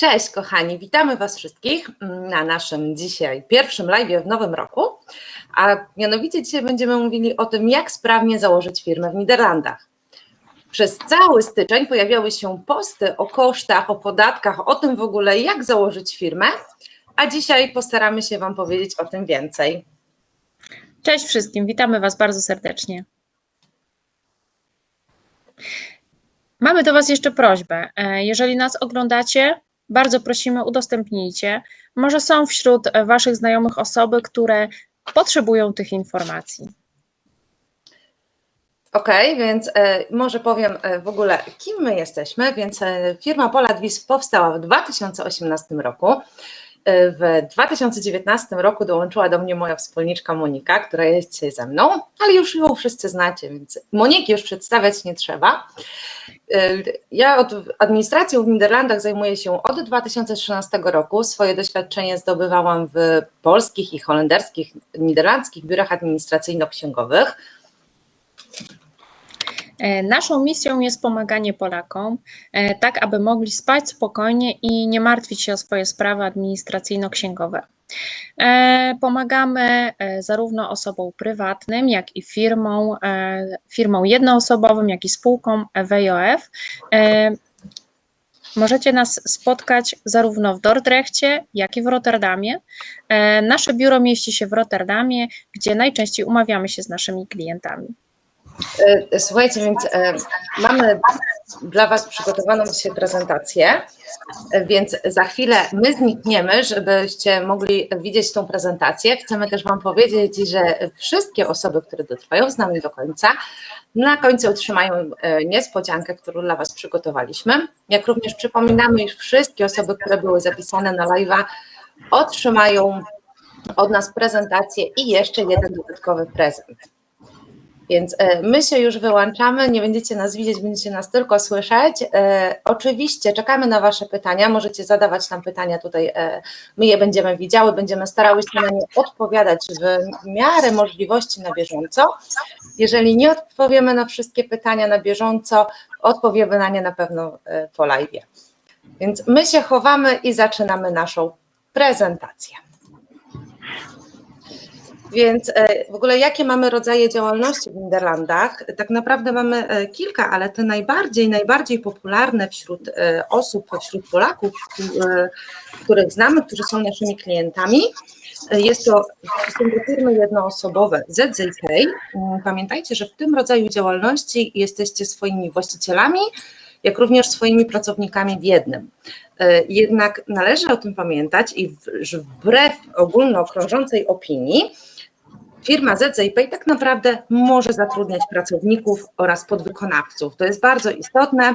Cześć kochani, witamy Was wszystkich na naszym dzisiaj pierwszym live w nowym roku, a mianowicie dzisiaj będziemy mówili o tym, jak sprawnie założyć firmę w Niderlandach. Przez cały styczeń pojawiały się posty o kosztach, o podatkach, o tym w ogóle, jak założyć firmę, a dzisiaj postaramy się Wam powiedzieć o tym więcej. Cześć wszystkim, witamy Was bardzo serdecznie. Mamy do Was jeszcze prośbę. E, Jeżeli nas oglądacie, bardzo prosimy, udostępnijcie. Może są wśród e, Waszych znajomych osoby, które potrzebują tych informacji. Ok, więc e, może powiem e, w ogóle, kim my jesteśmy. Więc firma Poladvis powstała w 2018 roku. W 2019 roku dołączyła do mnie moja wspólniczka Monika, która jest ze mną, ale już ją wszyscy znacie, więc Moniki już przedstawiać nie trzeba. Ja od administracją w Niderlandach zajmuję się od 2013 roku. Swoje doświadczenie zdobywałam w polskich i holenderskich, niderlandzkich biurach administracyjno-księgowych. E, Naszą misją jest pomaganie Polakom, e, tak aby mogli spać spokojnie i nie martwić się o swoje sprawy administracyjno-księgowe. E, Pomagamy e, zarówno osobom prywatnym, jak i firmom, e, firmom jednoosobowym, jak i spółkom WOF. Możecie nas spotkać zarówno w Dordrechcie, jak i w Rotterdamie. Nasze biuro mieści się w Rotterdamie, gdzie najczęściej umawiamy się z naszymi klientami. Słuchajcie, więc mamy dla Was przygotowaną dzisiaj prezentację, więc za chwilę my znikniemy, żebyście mogli widzieć tą prezentację. Chcemy też Wam powiedzieć, że wszystkie osoby, które dotrwają z nami do końca, na końcu otrzymają e, niespodziankę, którą dla Was przygotowaliśmy. Jak również przypominamy, iż wszystkie osoby, które były zapisane na live'a, otrzymają od nas prezentację i jeszcze jeden dodatkowy prezent. Więc e, my się już wyłączamy, nie będziecie nas widzieć, będziecie nas tylko słyszeć. E, Oczywiście czekamy na Wasze pytania, możecie zadawać nam pytania tutaj, e, my je będziemy widziały, będziemy starały się na nie odpowiadać w miarę możliwości na bieżąco. Jeżeli nie odpowiemy na wszystkie pytania na bieżąco, odpowiemy na nie na pewno po live. Więc my się chowamy i zaczynamy naszą prezentację. Więc e, w ogóle jakie mamy rodzaje działalności w Niderlandach? Tak naprawdę mamy e, kilka, ale te najbardziej, najbardziej popularne wśród e, osób, wśród Polaków, których znamy, którzy są naszymi klientami, jest to, firmy jednoosobowe ZZK. Mm, Pamiętajcie, że w tym rodzaju działalności jesteście swoimi właścicielami, jak również swoimi pracownikami w jednym. Jednak należy o tym pamiętać i wbrew ogólnokrążącej opinii, Firma ZZPay tak naprawdę może zatrudniać pracowników oraz podwykonawców. To jest bardzo istotne,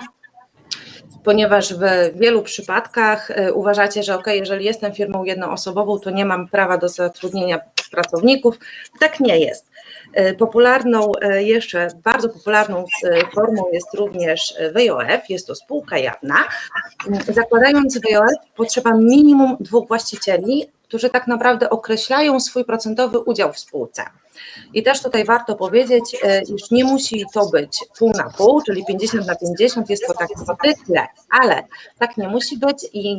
ponieważ w wielu przypadkach e, uważacie, że ok, jeżeli jestem firmą jednoosobową, to nie mam prawa do zatrudnienia pracowników. Tak nie jest. E, Popularną, e, jeszcze bardzo popularną formą jest również WOF, jest to spółka jawna. Zakładając WOF potrzeba minimum dwóch właścicieli, którzy tak naprawdę określają swój procentowy udział w spółce. I też tutaj warto powiedzieć, e, iż nie musi to być pół na pół, czyli 50 na 50, jest to tak zwykle, ale tak nie musi być i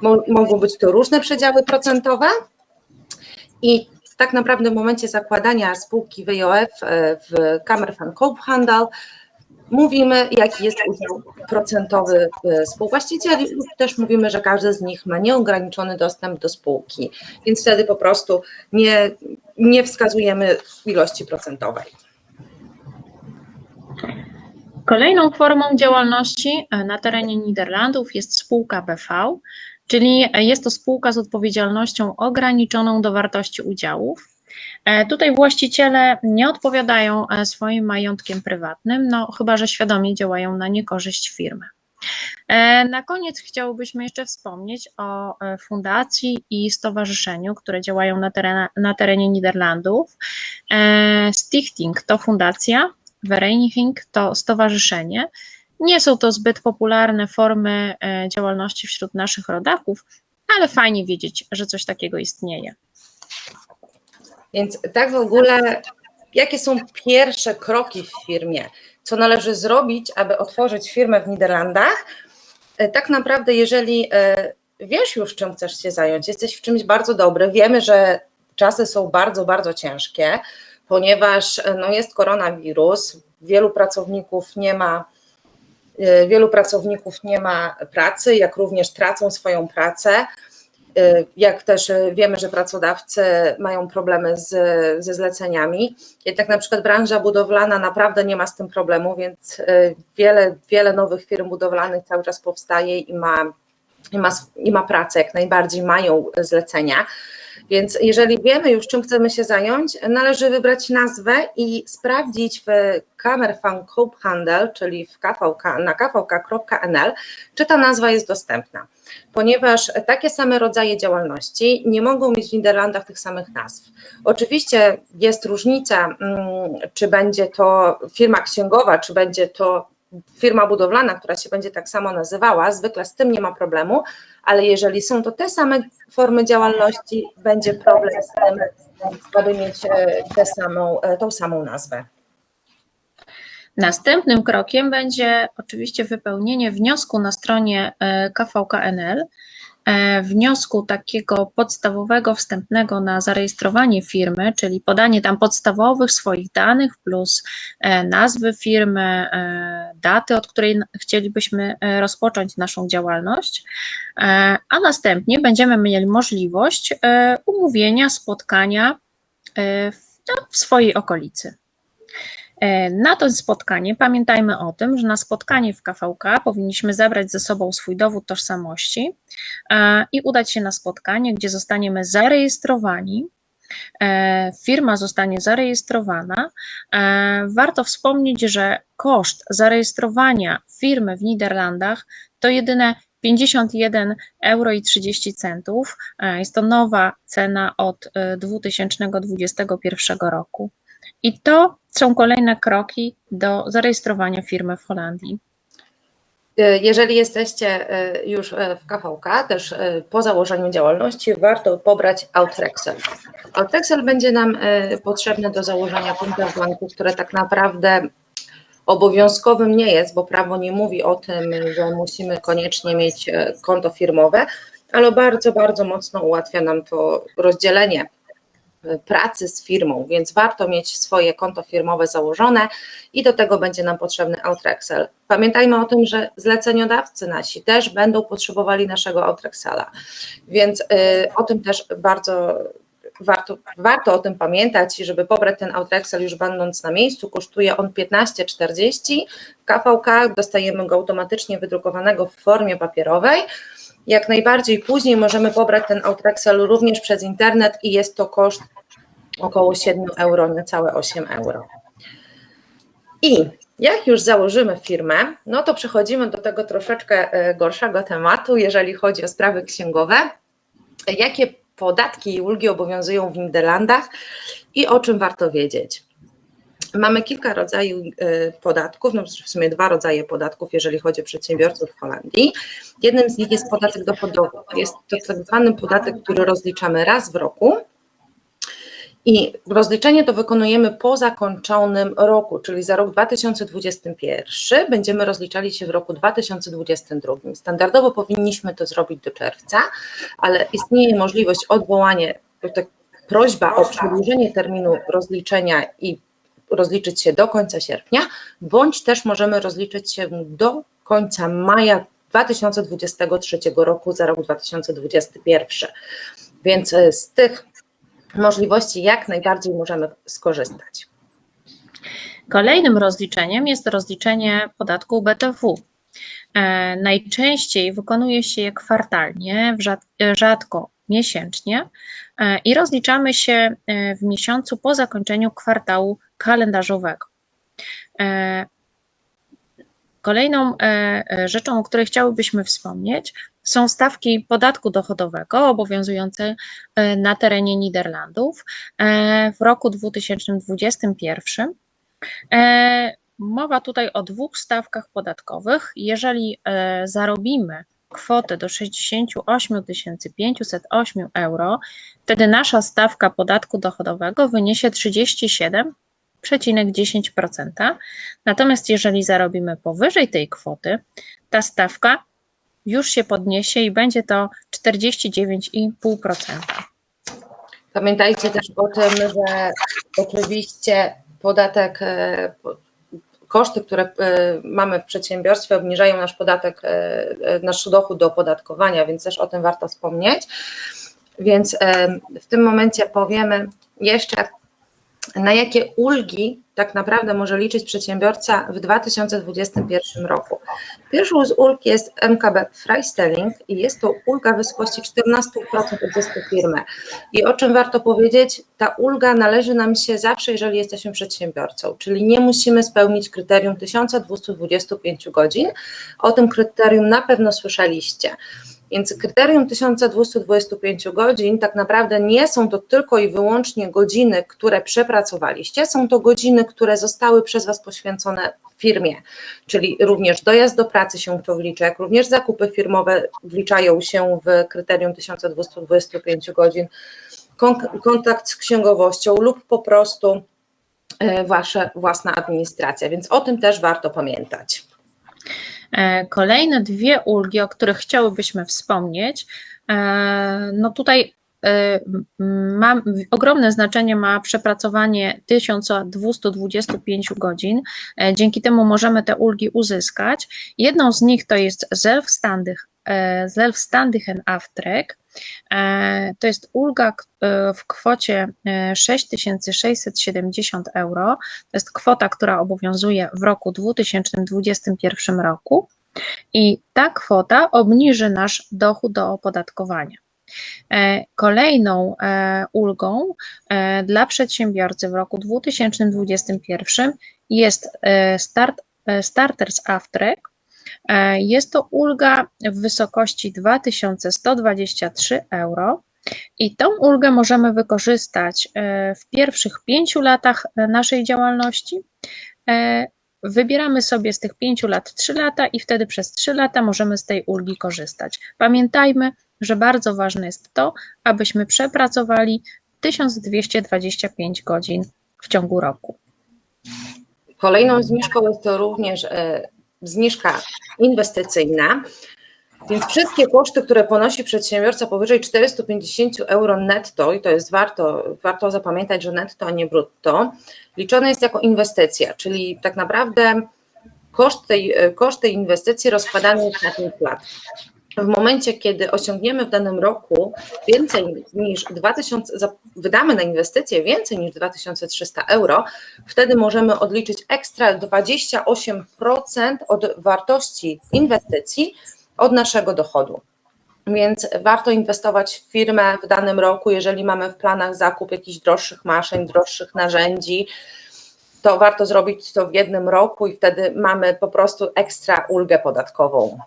mo- mogą być to różne przedziały procentowe. I tak naprawdę w momencie zakładania spółki WOF e, w Kamer van Koophandel mówimy, jaki jest udział procentowy e, współwłaścicieli lub też mówimy, że każdy z nich ma nieograniczony dostęp do spółki, więc wtedy po prostu nie, nie wskazujemy ilości procentowej. Kolejną formą działalności e, na terenie Niderlandów jest spółka BV, czyli jest to spółka z odpowiedzialnością ograniczoną do wartości udziałów. E, Tutaj właściciele nie odpowiadają e, swoim majątkiem prywatnym, no chyba że świadomie działają na niekorzyść firmy. E, Na koniec chciałbyśmy jeszcze wspomnieć o fundacji i stowarzyszeniu, które działają na, na terenie Niderlandów. Stichting to fundacja, Vereniging to stowarzyszenie. Nie są to zbyt popularne formy działalności wśród naszych rodaków, ale fajnie wiedzieć, że coś takiego istnieje. Więc tak w ogóle, jakie są pierwsze kroki w firmie? Co należy zrobić, aby otworzyć firmę w Niderlandach? E, Tak naprawdę, jeżeli e, wiesz już, czym chcesz się zająć, jesteś w czymś bardzo dobry, wiemy, że czasy są bardzo, bardzo ciężkie, ponieważ no, jest koronawirus, wielu pracowników nie ma wielu pracowników nie ma pracy, jak również tracą swoją pracę. Jak też wiemy, że pracodawcy mają problemy z, ze zleceniami, jednak na przykład branża budowlana naprawdę nie ma z tym problemu, więc wiele, wiele nowych firm budowlanych cały czas powstaje i ma, i ma, i ma pracę, jak najbardziej mają zlecenia. Więc jeżeli wiemy już, czym chcemy się zająć, należy wybrać nazwę i sprawdzić w Kamer Fan Club Handel, czyli w KVK, na kvk.nl, czy ta nazwa jest dostępna. Ponieważ takie same rodzaje działalności nie mogą mieć w Niderlandach tych samych nazw. Oczywiście jest różnica, mm, czy będzie to firma księgowa, czy będzie to firma budowlana, która się będzie tak samo nazywała, zwykle z tym nie ma problemu, ale jeżeli są to te same formy działalności, będzie problem z tym, aby mieć e, tę samą, e, tą samą nazwę. Następnym krokiem będzie oczywiście wypełnienie wniosku na stronie e, KVKNL, E, wniosku takiego podstawowego, wstępnego na zarejestrowanie firmy, czyli podanie tam podstawowych swoich danych plus e, nazwy firmy, daty, od której chcielibyśmy rozpocząć naszą działalność, a następnie będziemy mieli możliwość umówienia spotkania w swojej okolicy. E, na to spotkanie pamiętajmy o tym, że na spotkanie w KVK powinniśmy zabrać ze sobą swój dowód tożsamości e, i udać się na spotkanie, gdzie zostaniemy zarejestrowani. E, firma zostanie zarejestrowana. Warto wspomnieć, że koszt zarejestrowania firmy w Niderlandach to jedyne 51 euro i 30 centów. Jest to nowa cena od 2021 roku. I to są kolejne kroki do zarejestrowania firmy w Holandii. E, jeżeli jesteście e, już e, w KVK, też po założeniu działalności, warto pobrać Outrexel. Outrexel będzie nam potrzebny do założenia konta w banku, które tak naprawdę obowiązkowym nie jest, bo prawo nie mówi o tym, że musimy koniecznie mieć konto firmowe, ale bardzo, bardzo mocno ułatwia nam to rozdzielenie pracy z firmą, więc warto mieć swoje konto firmowe założone i do tego będzie nam potrzebny Outrexel. Pamiętajmy o tym, że zleceniodawcy nasi też będą potrzebowali naszego Outrexela, więc y, o tym też bardzo warto, warto o tym pamiętać, żeby pobrać ten Outrexel już będąc na miejscu, kosztuje on 15,40 w KVK, dostajemy go automatycznie wydrukowanego w formie papierowej, jak najbardziej później możemy pobrać ten Outrexel również przez internet i jest to koszt około 7 euro, niecałe 8 euro. I jak już założymy firmę, no to przechodzimy do tego troszeczkę e, gorszego tematu, jeżeli chodzi o sprawy księgowe. Jakie podatki i ulgi obowiązują w Niderlandach i o czym warto wiedzieć? Mamy kilka rodzajów e, podatków, no w sumie dwa rodzaje podatków, jeżeli chodzi o przedsiębiorców w Holandii. Jednym z nich jest podatek dochodowy. Jest to tak zwany podatek, który rozliczamy raz w roku. I rozliczenie to wykonujemy po zakończonym roku, czyli za rok 2021 będziemy rozliczali się w roku 2022. Standardowo powinniśmy to zrobić do czerwca, ale istnieje możliwość odwołania, tak, prośba o przedłużenie terminu rozliczenia i rozliczyć się do końca sierpnia, bądź też możemy rozliczyć się do końca maja 2023 roku za rok 2021. Więc e, z tych możliwości jak najbardziej możemy skorzystać. Kolejnym rozliczeniem jest rozliczenie podatku BTW. E, najczęściej wykonuje się je kwartalnie, rzadko miesięcznie e, i rozliczamy się w miesiącu po zakończeniu kwartału kalendarzowego. E, kolejną e, e, rzeczą, o której chciałybyśmy wspomnieć, są stawki podatku dochodowego obowiązujące na terenie Niderlandów w roku 2021. Mowa tutaj o dwóch stawkach podatkowych. Jeżeli zarobimy kwotę do 68 508 euro, wtedy nasza stawka podatku dochodowego wyniesie 37 0,10%. Natomiast jeżeli zarobimy powyżej tej kwoty, ta stawka już się podniesie i będzie to 49,5%. Pamiętajcie też o tym, że oczywiście podatek, e, koszty, które e, mamy w przedsiębiorstwie, obniżają nasz podatek, e, nasz dochód do opodatkowania, więc też o tym warto wspomnieć. Więc w tym momencie powiemy jeszcze, na jakie ulgi tak naprawdę może liczyć przedsiębiorca w 2021 roku. Pierwszą z ulg jest MKB Freistelling i jest to ulga w wysokości 14% od zysku firmy. I o czym warto powiedzieć, ta ulga należy nam się zawsze, jeżeli jesteśmy przedsiębiorcą, czyli nie musimy spełnić kryterium 1225 godzin. O tym kryterium na pewno słyszeliście. Więc kryterium 1225 godzin tak naprawdę nie są to tylko i wyłącznie godziny, które przepracowaliście, są to godziny, które zostały przez Was poświęcone firmie, czyli również dojazd do pracy się w to wlicza, jak również zakupy firmowe wliczają się w kryterium 1225 godzin, kon- kontakt z księgowością lub po prostu e, Wasza własna administracja, więc o tym też warto pamiętać. E, Kolejne dwie ulgi, o których chciałybyśmy wspomnieć, e, no tutaj e, ma, ogromne znaczenie ma przepracowanie 1225 godzin. Dzięki temu możemy te ulgi uzyskać. Jedną z nich to jest Zelfstandig, e, Zelfstandigen Aftrek. E, To jest ulga e, w kwocie e, 6670 euro. To jest kwota, która obowiązuje w roku 2021 roku i ta kwota obniży nasz dochód do opodatkowania. Kolejną ulgą dla przedsiębiorcy w roku 2021 jest start, Starters Aftrek. E, Jest to ulga w wysokości 2123 euro. I tą ulgę możemy wykorzystać e, w pierwszych pięciu latach naszej działalności. E, Wybieramy sobie z tych pięciu lat trzy lata i wtedy przez trzy lata możemy z tej ulgi korzystać. Pamiętajmy, że bardzo ważne jest to, abyśmy przepracowali 1225 godzin w ciągu roku. Kolejną zniżką jest to również zniżka inwestycyjna. Więc wszystkie koszty, które ponosi przedsiębiorca powyżej 450 euro netto, i to jest warto, warto zapamiętać, że netto, a nie brutto, liczone jest jako inwestycja, czyli tak naprawdę koszt tej, koszt tej inwestycji rozkładany jest na 5 lat. W momencie, kiedy osiągniemy w danym roku więcej niż 2000, za- wydamy na inwestycje więcej niż 2300 euro, wtedy możemy odliczyć ekstra 28% od wartości inwestycji od naszego dochodu. Więc warto inwestować w firmę w danym roku, jeżeli mamy w planach zakup jakichś droższych maszyn, droższych narzędzi, to warto zrobić to w jednym roku i wtedy mamy po prostu ekstra ulgę podatkową.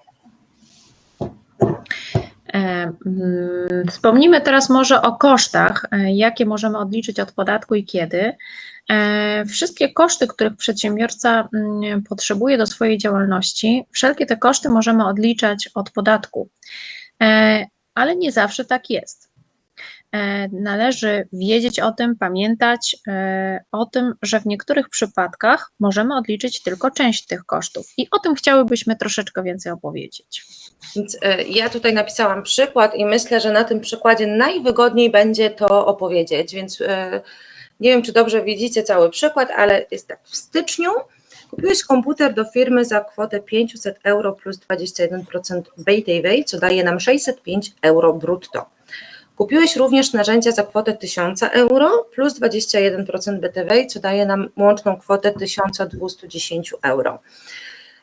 E, mm, Wspomnimy teraz może o kosztach, e, jakie możemy odliczyć od podatku i kiedy. E, Wszystkie koszty, których przedsiębiorca mm, potrzebuje do swojej działalności, wszelkie te koszty możemy odliczać od podatku, ale nie zawsze tak jest. E, Należy wiedzieć o tym, pamiętać e, o tym, że w niektórych przypadkach możemy odliczyć tylko część tych kosztów i o tym chciałybyśmy troszeczkę więcej opowiedzieć. Więc e, ja tutaj napisałam przykład i myślę, że na tym przykładzie najwygodniej będzie to opowiedzieć, więc nie wiem, czy dobrze widzicie cały przykład, ale jest tak, w styczniu kupiłeś komputer do firmy za kwotę 500 euro plus 21% BTW, co daje nam 605 euro brutto. Kupiłeś również narzędzia za kwotę 1000 euro plus 21% BTW, co daje nam łączną kwotę 1210 euro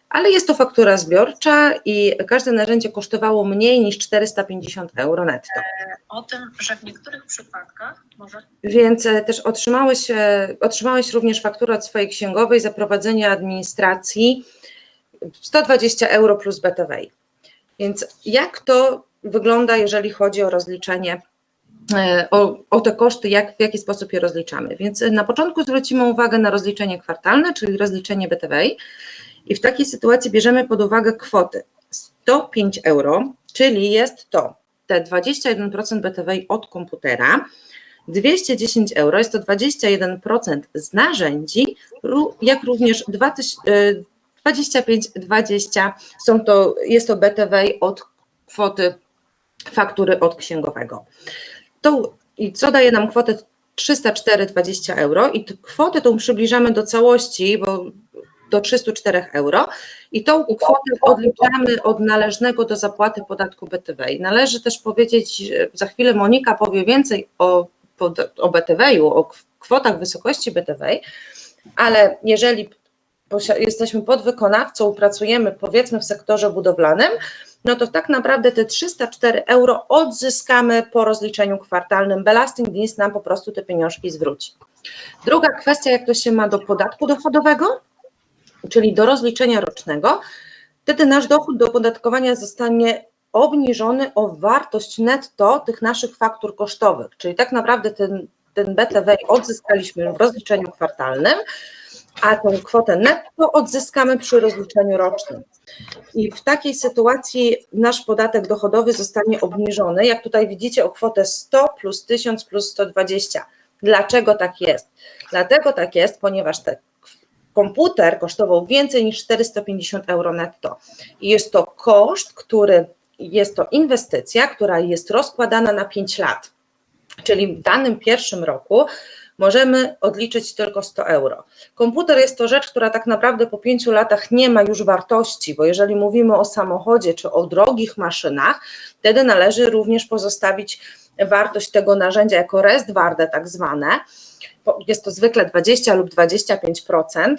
ale jest to faktura zbiorcza i każde narzędzie kosztowało mniej niż 450 euro netto. O tym, że w niektórych przypadkach może Więc e, też otrzymałeś, e, otrzymałeś również fakturę od swojej księgowej za prowadzenie administracji 120 euro plus BTW. Więc jak to wygląda, jeżeli chodzi o rozliczenie, e, o, o te koszty, jak, w jaki sposób je rozliczamy? Więc na początku zwrócimy uwagę na rozliczenie kwartalne, czyli rozliczenie BTW. I w takiej sytuacji bierzemy pod uwagę kwoty 105 euro, czyli jest to te 21% BTW od komputera, 210 euro, jest to 21% z narzędzi, jak również 2000, e, 25-20 są to, jest to BTW od kwoty faktury od księgowego. To, I co daje nam kwotę 304,20 euro i kwotę tą przybliżamy do całości, bo do 304 euro i tą kwotę odliczamy od należnego do zapłaty podatku BTW. Należy też powiedzieć, za chwilę Monika powie więcej o, o BTW-u, o kw- kwotach wysokości BTW, ale jeżeli jesteśmy podwykonawcą, pracujemy powiedzmy w sektorze budowlanym, no to tak naprawdę te 304 euro odzyskamy po rozliczeniu kwartalnym. Belasting Dienst nam po prostu te pieniążki zwróci. Druga kwestia, jak to się ma do podatku dochodowego, czyli do rozliczenia rocznego, wtedy nasz dochód do opodatkowania zostanie obniżony o wartość netto tych naszych faktur kosztowych, czyli tak naprawdę ten, ten BTW odzyskaliśmy w rozliczeniu kwartalnym, a tą kwotę netto odzyskamy przy rozliczeniu rocznym. I w takiej sytuacji nasz podatek dochodowy zostanie obniżony, jak tutaj widzicie, o kwotę 100 plus 1000 plus 120. Dlaczego tak jest? Dlatego tak jest, ponieważ ten komputer kosztował więcej niż 450 euro netto. I jest to koszt, który jest to inwestycja, która jest rozkładana na 5 lat. Czyli w danym pierwszym roku możemy odliczyć tylko 100 euro. Komputer jest to rzecz, która tak naprawdę po pięciu latach nie ma już wartości, bo jeżeli mówimy o samochodzie czy o drogich maszynach, wtedy należy również pozostawić wartość tego narzędzia jako restwarde tak zwane. Jest to zwykle 20 lub 25%.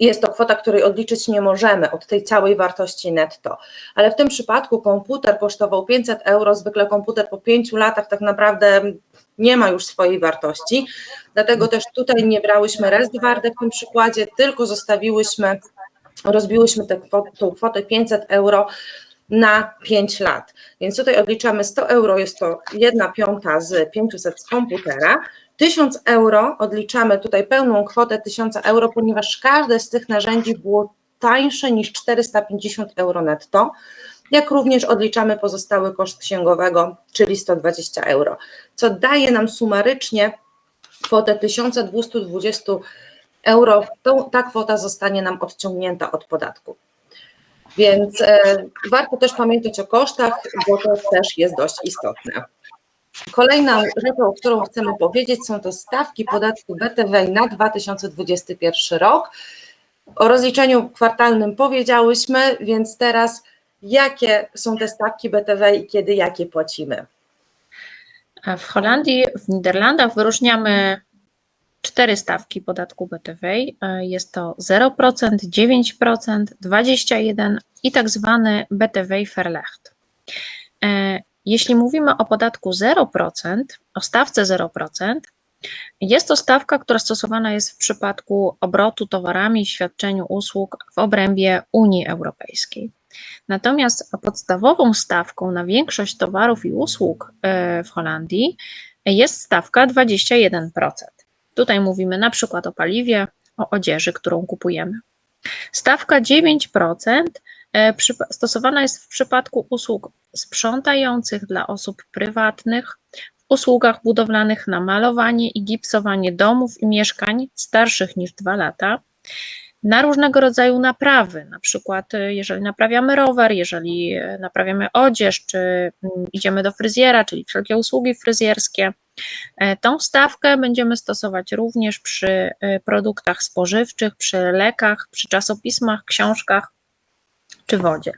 Jest to kwota, której odliczyć nie możemy od tej całej wartości netto. Ale w tym przypadku komputer kosztował 500 euro, zwykle komputer po pięciu latach tak naprawdę nie ma już swojej wartości. Dlatego też tutaj nie brałyśmy restwarde w tym przykładzie, tylko zostawiłyśmy, rozbiłyśmy tę kwotę, kwotę 500 euro na 5 lat. Więc tutaj odliczamy 100 euro, jest to 1 piąta z 500 z komputera. 1000 euro odliczamy tutaj pełną kwotę 1000 euro, ponieważ każde z tych narzędzi było tańsze niż 450 euro netto. Jak również odliczamy pozostały koszt księgowego, czyli 120 euro, co daje nam sumarycznie kwotę 1220 euro. To, ta kwota zostanie nam odciągnięta od podatku. Więc e, warto też pamiętać o kosztach, bo to też jest dość istotne. Kolejną rzeczą, o którą chcemy powiedzieć, są to stawki podatku BTW na 2021 rok. O rozliczeniu kwartalnym powiedziałyśmy, więc teraz jakie są te stawki BTW i kiedy jakie płacimy? W Holandii, w Niderlandach wyróżniamy cztery stawki podatku BTW. Jest to 0%, 9%, 21% i tak zwany BTW Verlecht. E, Jeśli mówimy o podatku 0%, o stawce 0%, jest to stawka, która stosowana jest w przypadku obrotu towarami i świadczeniu usług w obrębie Unii Europejskiej. Natomiast podstawową stawką na większość towarów i usług e, w Holandii jest stawka 21%. Tutaj mówimy na przykład o paliwie, o odzieży, którą kupujemy. Stawka 9% e, stosowana jest w przypadku usług sprzątających dla osób prywatnych, w usługach budowlanych na malowanie i gipsowanie domów i mieszkań starszych niż 2 lata, na różnego rodzaju naprawy, na przykład e, jeżeli naprawiamy rower, jeżeli e, naprawiamy odzież, czy mm, idziemy do fryzjera, czyli wszelkie usługi fryzjerskie. E, Tą stawkę będziemy stosować również przy produktach spożywczych, przy lekach, przy czasopismach, książkach czy wodzie.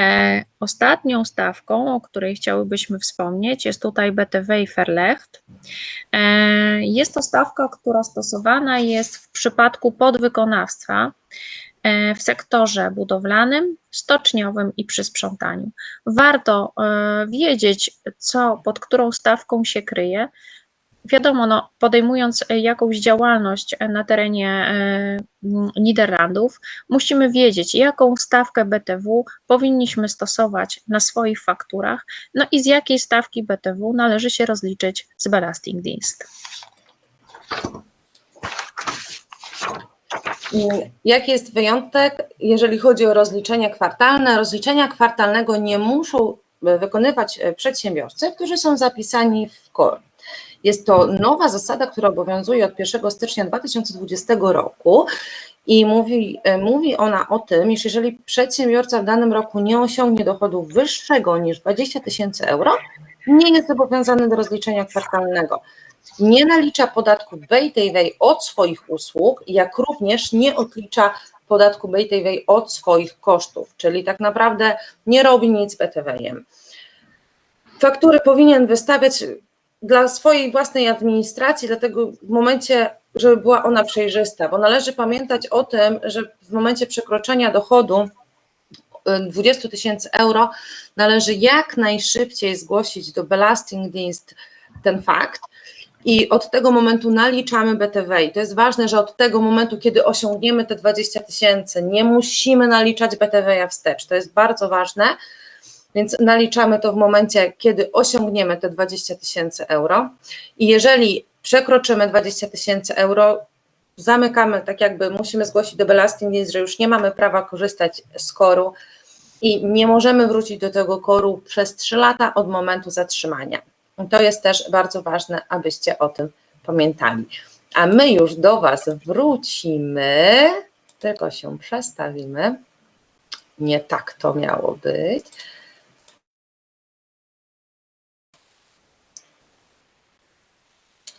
E, Ostatnią stawką, o której chciałybyśmy wspomnieć, jest tutaj BTW Verlecht. E, Jest to stawka, która stosowana jest w przypadku podwykonawstwa e, w sektorze budowlanym, stoczniowym i przy sprzątaniu. Warto wiedzieć, co pod którą stawką się kryje. Wiadomo, no, podejmując e, jakąś działalność e, na terenie e, Niderlandów, musimy wiedzieć, jaką stawkę BTW powinniśmy stosować na swoich fakturach, no i z jakiej stawki BTW należy się rozliczyć z Belastingdienst. Jaki jest wyjątek, jeżeli chodzi o rozliczenia kwartalne? Rozliczenia kwartalnego nie muszą wykonywać przedsiębiorcy, którzy są zapisani w KOR. Jest to nowa zasada, która obowiązuje od 1 stycznia 2020 roku I mówi, e, mówi ona o tym, iż jeżeli przedsiębiorca w danym roku nie osiągnie dochodu wyższego niż 20 tysięcy euro, nie jest zobowiązany do rozliczenia kwartalnego. Nie nalicza podatku BTW od swoich usług, jak również nie odlicza podatku BTW od swoich kosztów, czyli tak naprawdę nie robi nic z BTW-iem. Faktury powinien wystawiać dla swojej własnej administracji, dlatego w momencie, żeby była ona przejrzysta, bo należy pamiętać o tym, że w momencie przekroczenia dochodu y, 20 tysięcy euro należy jak najszybciej zgłosić do Belasting Dienst ten fakt i od tego momentu naliczamy BTW. I to jest ważne, że od tego momentu, kiedy osiągniemy te 20 tysięcy, nie musimy naliczać BTW wstecz. To jest bardzo ważne, więc naliczamy to w momencie, kiedy osiągniemy te 20 tysięcy euro. I jeżeli przekroczymy 20 tysięcy euro, zamykamy, tak jakby musimy zgłosić do Belasting że już nie mamy prawa korzystać z koru i nie możemy wrócić do tego koru przez 3 lata od momentu zatrzymania. To jest też bardzo ważne, abyście o tym pamiętali. A my już do Was wrócimy, tylko się przestawimy. Nie tak to miało być.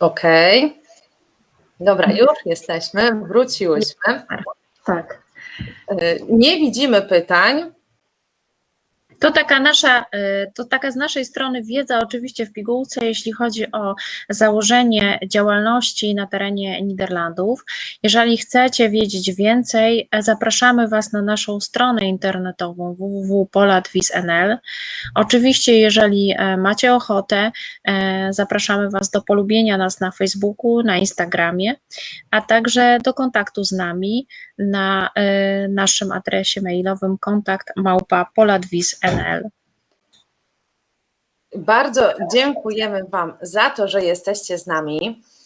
OK. Dobra, już jesteśmy, wróciłyśmy. Tak. Y, Nie widzimy pytań. To taka nasza, y, to taka z naszej strony wiedza oczywiście w pigułce, jeśli chodzi o założenie działalności na terenie Niderlandów. Jeżeli chcecie wiedzieć więcej, e, zapraszamy Was na naszą stronę internetową www.polatwis.nl. Oczywiście, jeżeli e, macie ochotę, e, zapraszamy Was do polubienia nas na Facebooku, na Instagramie, a także do kontaktu z nami na e, naszym adresie mailowym kontakt małpa polatwis.nl. Bardzo dziękujemy Wam za to, że jesteście z nami.